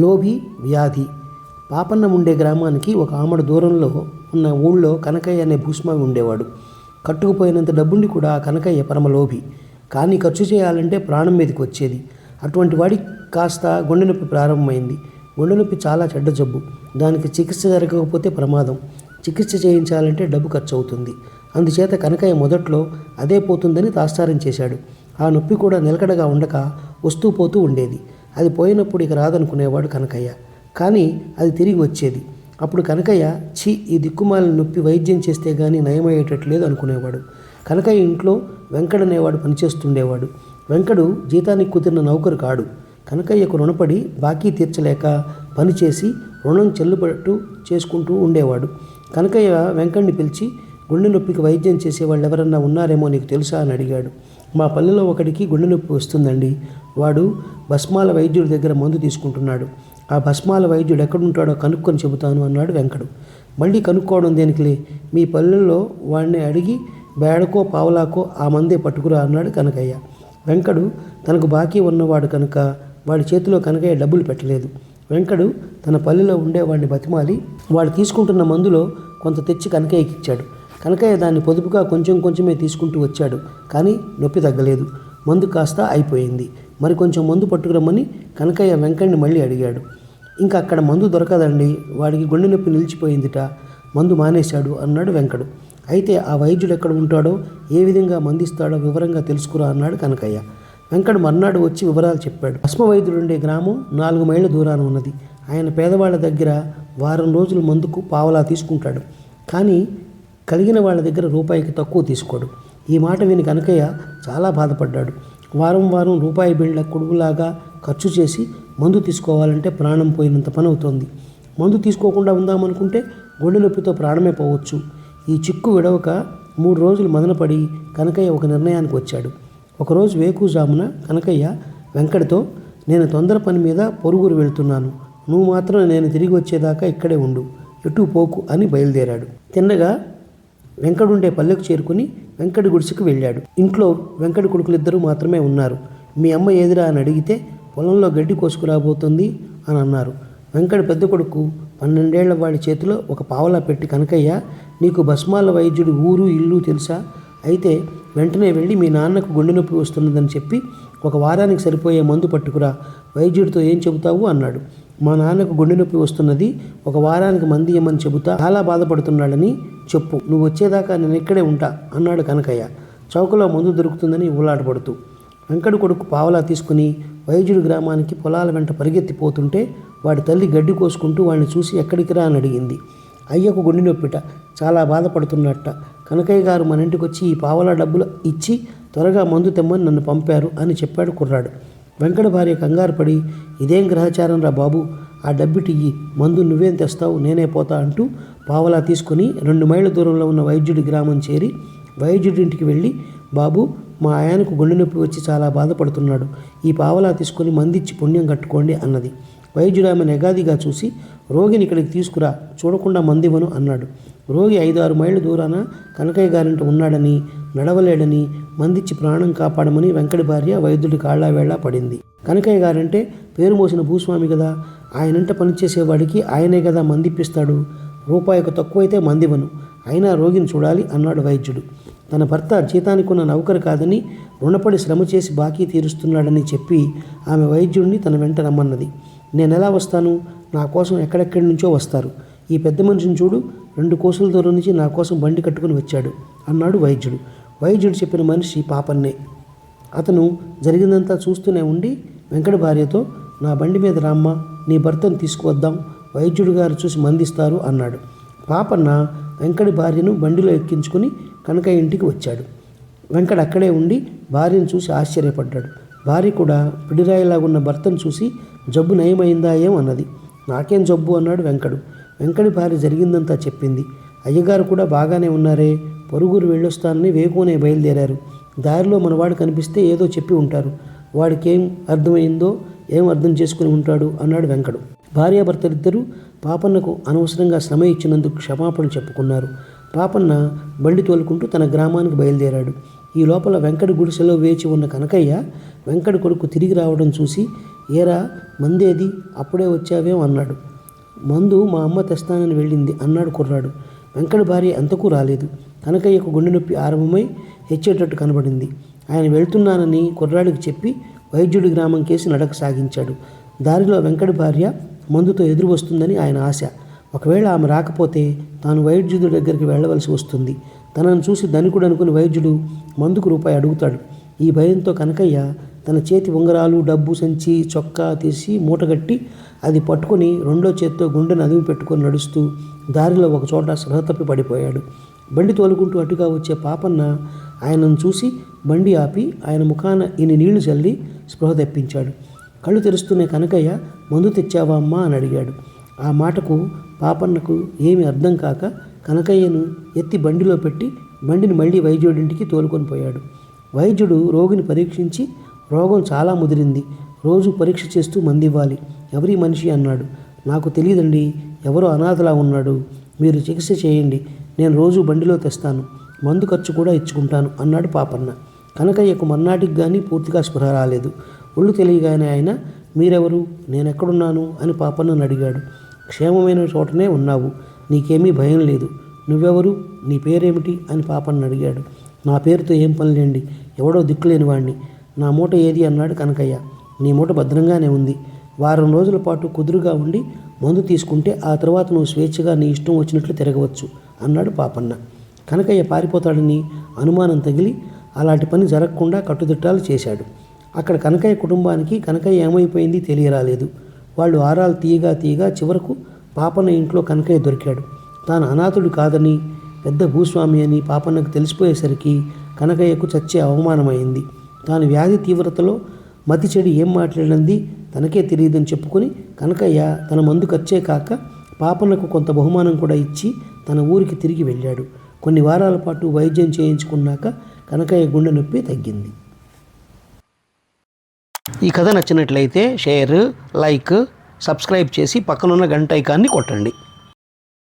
లోభి వ్యాధి. పాపన్న ఉండే గ్రామానికి ఒక ఆమడ దూరంలో ఉన్న ఊళ్ళో కనకయ్య అనే భూస్వామి ఉండేవాడు. కట్టుకుపోయినంత డబ్బుండి కూడా ఆ కనకయ్య పరమలోభి కానీ ఖర్చు చేయాలంటే ప్రాణం మీదకి వచ్చేది. అటువంటి వాడి కాస్త గుండె నొప్పి ప్రారంభమైంది. గుండె నొప్పి చాలా చెడ్డ జబ్బు. దానికి చికిత్స జరగకపోతే ప్రమాదం. చికిత్స చేయించాలంటే డబ్బు ఖర్చు అవుతుంది అందుచేత కనకయ్య మొదట్లో అదే పోతుందని తాస్తారం చేశాడు. ఆ నొప్పి కూడా నిలకడగా ఉండక వస్తూ పోతూ ఉండేది. అది పోయినప్పుడు ఇక రాదనుకునేవాడు కనకయ్య. కానీ అది తిరిగి వచ్చేది. అప్పుడు కనకయ్య ఛీ ఈ దిక్కుమాలిన నొప్పి వైద్యం చేస్తే గానీ నయమయ్యేటట్లేదు అనుకునేవాడు. కనకయ్య ఇంట్లో వెంకట అనేవాడు పనిచేస్తుండేవాడు. వెంకడు జీతానికి కుదిరిన నౌకరు కాడు. కనకయ్యకు రుణపడి బాకీ తీర్చలేక పనిచేసి రుణం చెల్లుబట్టు చేసుకుంటూ ఉండేవాడు. కనకయ్య వెంకడిని పిలిచి గుండె నొప్పికి వైద్యం చేసే వాళ్ళు ఎవరన్నా ఉన్నారేమో నీకు తెలుసా? అని అడిగాడు. మా పల్లెలో ఒకడికి గుండె నొప్పి వస్తుందండి. వాడు భస్మాల వైద్యుడి దగ్గర మందు తీసుకుంటున్నాడు. ఆ భస్మాల వైద్యుడు ఎక్కడుంటాడో కనుక్కొని చెబుతాను అన్నాడు వెంకడు. మళ్ళీ కనుక్కోవడం దేనికిలే? మీ పల్లెల్లో వాడిని అడిగి బేడకో పావలాకో ఆ మందే పట్టుకురా అన్నాడు కనకయ్య. వెంకడు తనకు బాకీ ఉన్నవాడు కనుక వాడి చేతిలో కనకయ్య డబ్బులు పెట్టలేదు. వెంకడు తన పల్లెలో ఉండే వాడిని బతిమాలి వాడు తీసుకుంటున్న మందులో కొంత తెచ్చి కనకయ్యకి ఇచ్చాడు కనకయ్య దాన్ని పొదుపుగా కొంచెం కొంచెమే తీసుకుంటూ వచ్చాడు కానీ నొప్పి తగ్గలేదు. మందు కాస్త అయిపోయింది. మరి కొంచెం మందు పట్టుకురమ్మని కనకయ్య వెంకడిని మళ్ళీ అడిగాడు. ఇంకా అక్కడ మందు దొరకదండి వాడికి గుండె నొప్పి నిలిచిపోయిందిట మందు మానేశాడు అన్నాడు వెంకడు. అయితే ఆ వైద్యుడు ఎక్కడ ఉంటాడో ఏ విధంగా మందిస్తాడో వివరంగా తెలుసుకురా అన్నాడు కనకయ్య. వెంకడు మర్నాడు వచ్చి వివరాలు చెప్పాడు. భస్మ వైద్యుడు ఉండే గ్రామం నాలుగు మైళ్ళ దూరాన ఉన్నది. ఆయన పేదవాళ్ళ దగ్గర వారం రోజులు మందుకు పావలా తీసుకుంటాడు. కానీ కలిగిన వాళ్ళ దగ్గర రూపాయికి తక్కువ తీసుకోడు. ఈ మాట విని కనకయ్య చాలా బాధపడ్డాడు. వారం వారం రూపాయి బిళ్ళ కొడుకులాగా ఖర్చు చేసి మందు తీసుకోవాలంటే ప్రాణం పోయినంత పని అవుతోంది. మందు తీసుకోకుండా ఉందామనుకుంటే గుండె నొప్పితో ప్రాణమే పోవచ్చు. ఈ చిక్కు విడవక మూడు రోజులు మదనపడి కనకయ్య ఒక నిర్ణయానికి వచ్చాడు. ఒకరోజు వేకుజామున కనకయ్య వెంకటతో నేను తొందర పని మీద పొరుగురు వెళ్తున్నాను. నువ్వు మాత్రం నేను తిరిగి వచ్చేదాకా ఇక్కడే ఉండు. ఎటు పోకు అని బయలుదేరాడు. తిన్నగా వెంకడుండే పల్లెకు చేరుకుని వెంకటి గుడిసెకు వెళ్ళాడు. ఇంట్లో వెంకటి కొడుకులిద్దరూ మాత్రమే ఉన్నారు. మీ అమ్మ ఏదిరా అని అడిగితే పొలంలో గడ్డి కోసుకురాబోతుంది అని అన్నారు. వెంకట పెద్ద కొడుకు పన్నెండేళ్ళ వాడి చేతిలో ఒక పావలా పెట్టి కనకయ్య నీకు భస్మాల వైద్యుడి ఊరు ఇల్లు తెలుసా? అయితే వెంటనే వెళ్ళి మీ నాన్నకు గుండె నొప్పి వస్తున్నదని చెప్పి ఒక వారానికి సరిపోయే మందు పట్టుకురా. వైద్యుడితో ఏం చెబుతావు? అన్నాడు. మా నాన్నకు గుండె నొప్పి వస్తున్నది. ఒక వారానికి మంది ఇమ్మని చెబుతా చాలా బాధపడుతున్నాడని చెప్పు. నువ్వు వచ్చేదాకా నేను ఇక్కడే ఉంటా అన్నాడు కనకయ్య. చౌకలో మందు దొరుకుతుందని ఊలాటపడుతూ. వెంకట కొడుకు పావలా తీసుకుని వైద్యుడి గ్రామానికి పొలాల వెంట పరిగెత్తిపోతుంటే వాడి తల్లి గడ్డి కోసుకుంటూ వాడిని చూసి ఎక్కడికి రా అని అడిగింది. అయ్యకు గుండె నొప్పిట. చాలా బాధపడుతున్నట్ట. కనకయ్య గారు మన ఇంటికి వచ్చి ఈ పావలా డబ్బులు ఇచ్చి త్వరగా మందు తెమ్మని నన్ను పంపారు అని చెప్పాడు కుర్రాడు. వెంకట భార్య కంగారు పడి ఇదేం గ్రహచారం రా బాబు? ఆ డబ్బిటియ్యి మందు నువ్వేం తెస్తావు? నేనే పోతా అంటూ పావలా తీసుకుని రెండు మైళ్ళ దూరంలో ఉన్న వైద్యుడి గ్రామం చేరి వైద్యుడింటికి వెళ్ళి బాబు మా ఆయనకు గుండె నొప్పి వచ్చి చాలా బాధపడుతున్నాడు. ఈ పావలా తీసుకొని మందిచ్చి పుణ్యం కట్టుకోండి అన్నది. వైద్యుడు ఆమె నెగాదిగా చూసి రోగిని ఇక్కడికి తీసుకురా చూడకుండా మందివను అన్నాడు. రోగి ఐదారు మైళ్ళ దూరాన కనకయ్య గారింట ఉన్నాడని నడవలేడని మందిచ్చి ప్రాణం కాపాడమని వెంకటి భార్య వైద్యుడి కాళ్ళవేళ పడింది. కనకయ్య గారంటే పేరు మోసిన భూస్వామి కదా ఆయనంట పనిచేసేవాడికి ఆయనే కదా మందిప్పిస్తాడు. రూపాయికి తక్కువైతే మందివను అయినా రోగిని చూడాలి అన్నాడు వైద్యుడు. తన భర్త జీతానికి ఉన్న నౌకరు కాదని రుణపడి శ్రమ చేసి బాకీ తీరుస్తున్నాడని చెప్పి ఆమె వైద్యుడిని తన వెంట రమ్మన్నది. నేను ఎలా వస్తాను? నా కోసం ఎక్కడెక్కడి నుంచో వస్తారు. ఈ పెద్ద మనిషిని చూడు. రెండు కోసుల దూరం నుంచి నా కోసం బండి కట్టుకుని వచ్చాడు. అన్నాడు వైద్యుడు. వైద్యుడు చెప్పిన మనిషి పాపన్నే. అతను జరిగిందంతా చూస్తూనే ఉండి వెంకట భార్యతో నా బండి మీద రామ్మ నీ భర్తను తీసుకువద్దాం వైద్యుడు గారు చూసి మందిస్తారు అన్నాడు. పాపన్న వెంకటి భార్యను బండిలో ఎక్కించుకుని కనకయ్య ఇంటికి వచ్చాడు. వెంకట అక్కడే ఉండి భార్యను చూసి ఆశ్చర్యపడ్డాడు. భార్య కూడా పిడిరాయిలాగున్న భర్తను చూసి జబ్బు నయమైందా ఏం? అన్నది. నాకేం జబ్బు? అన్నాడు వెంకడు. వెంకటి భార్య జరిగిందంతా చెప్పింది. అయ్యగారు కూడా బాగానే ఉన్నారే పొరుగురు వెళ్ళొస్తానని వేకునే బయలుదేరారు. దారిలో మనవాడు కనిపిస్తే ఏదో చెప్పి ఉంటారు. వాడికేం అర్థమైందో ఏం అర్థం చేసుకుని ఉంటాడు అన్నాడు వెంకడు. భార్యాభర్తలిద్దరూ పాపన్నకు అనవసరంగా శ్రమ ఇచ్చినందుకు క్షమాపణ చెప్పుకున్నారు. పాపన్న బండి తోలుకుంటూ తన గ్రామానికి బయలుదేరాడు. ఈ లోపల వెంకట గుడిసెలో వేచి ఉన్న కనకయ్య వెంకట కొడుకు తిరిగి రావడం చూసి ఏరా మందేది? అప్పుడే వచ్చావేం? అన్నాడు. మందు మా అమ్మ తెస్తానని వెళ్ళింది అన్నాడు కుర్రాడు. వెంకట భార్య ఎంతకు రాలేదు. కనకయ్యకు గుండె నొప్పి ఆరంభమై హెచ్చేటట్టు కనబడింది. ఆయన వెళ్తున్నానని కుర్రాడికి చెప్పి వైద్యుడి గ్రామం కేసి నడక సాగించాడు. దారిలో వెంకట భార్య మందుతో ఎదురు వస్తుందని ఆయన ఆశ. ఒకవేళ ఆమె రాకపోతే తాను వైద్యుడి దగ్గరికి వెళ్ళవలసి వస్తుంది. తనను చూసి ధనికుడు అనుకుని వైద్యుడు మందుకు రూపాయి అడుగుతాడు. ఈ భయంతో కనకయ్య తన చేతి ఉంగరాలు డబ్బు సంచి చొక్కా తీసి మూటగట్టి అది పట్టుకొని రెండో చేత్తో గుండెను అదిమి పెట్టుకొని నడుస్తూ దారిలో ఒక చోట స్పృహ తప్పి పడిపోయాడు. బండి తోలుకుంటూ అటుగా వచ్చే పాపన్న ఆయనను చూసి బండి ఆపి ఆయన ముఖాన ఇన్ని నీళ్ళు చల్లి స్పృహ తెప్పించాడు. కళ్ళు తెరుస్తూనే కనకయ్య మందు తెచ్చావా అమ్మా? అని అడిగాడు. ఆ మాటకు పాపన్నకు ఏమి అర్థం కాక కనకయ్యను ఎత్తి బండిలో పెట్టి బండిని మళ్ళీ వైద్యుడింటికి తోలుకొని పోయాడు. వైద్యుడు రోగిని పరీక్షించి రోగం చాలా ముదిరింది. రోజు పరీక్ష చేస్తూ మందివ్వాలి. ఎవరి మనిషి అన్నాడు. నాకు తెలియదండి ఎవరో అనాథలా ఉన్నాడు. మీరు చికిత్స చేయండి. నేను రోజు బండిలో తెస్తాను. మందు ఖర్చు కూడా ఇచ్చుకుంటాను అన్నాడు పాపన్న. కనకయ్యకు మర్నాటికి కానీ పూర్తిగా స్పృహ రాలేదు. ఒళ్ళు తెలియగానే ఆయన మీరెవరు? నేనెక్కడున్నాను? అని పాపన్నను అడిగాడు. క్షేమమైన చోటనే ఉన్నావు. నీకేమీ భయం లేదు. నువ్వెవరు? నీ పేరేమిటి? అని పాపన్న అడిగాడు. నా పేరుతో ఏం పనిలేండి. ఎవడో దిక్కులేని వాణ్ణి నా మూట ఏది? అన్నాడు కనకయ్య. నీ మూట భద్రంగానే ఉంది. వారం రోజుల పాటు కుదురుగా ఉండి మందు తీసుకుంటే ఆ తర్వాత నువ్వు స్వేచ్ఛగా నీ ఇష్టం వచ్చినట్లు తిరగవచ్చు అన్నాడు పాపన్న. కనకయ్య పారిపోతాడని అనుమానం తగిలి అలాంటి పని జరగకుండా కట్టుదిట్టాలు చేశాడు. అక్కడ కనకయ్య కుటుంబానికి కనకయ్య ఏమైపోయింది తెలియరాలేదు. వాళ్ళు ఆరాలు తీయగా తీయగా చివరకు పాపన్న ఇంట్లో కనకయ్య దొరికాడు. తాను అనాథుడు కాదని పెద్ద భూస్వామి అని పాపన్నకు తెలిసిపోయేసరికి కనకయ్యకు చచ్చే అవమానమైంది. తాను వ్యాధి తీవ్రతలో మతి చెడు ఏం మాట్లాడింది తనకే తెలియదని చెప్పుకొని కనకయ్య తన మందు ఖర్చే కాక పాపనకు కొంత బహుమానం కూడా ఇచ్చి తన ఊరికి తిరిగి వెళ్ళాడు. కొన్ని వారాల పాటు వైద్యం చేయించుకున్నాక కనకయ్య గుండె నొప్పి తగ్గింది. ఈ కథ నచ్చినట్లయితే షేర్ లైక్ సబ్స్క్రైబ్ చేసి పక్కనున్న గంట ఐకాన్ని కొట్టండి.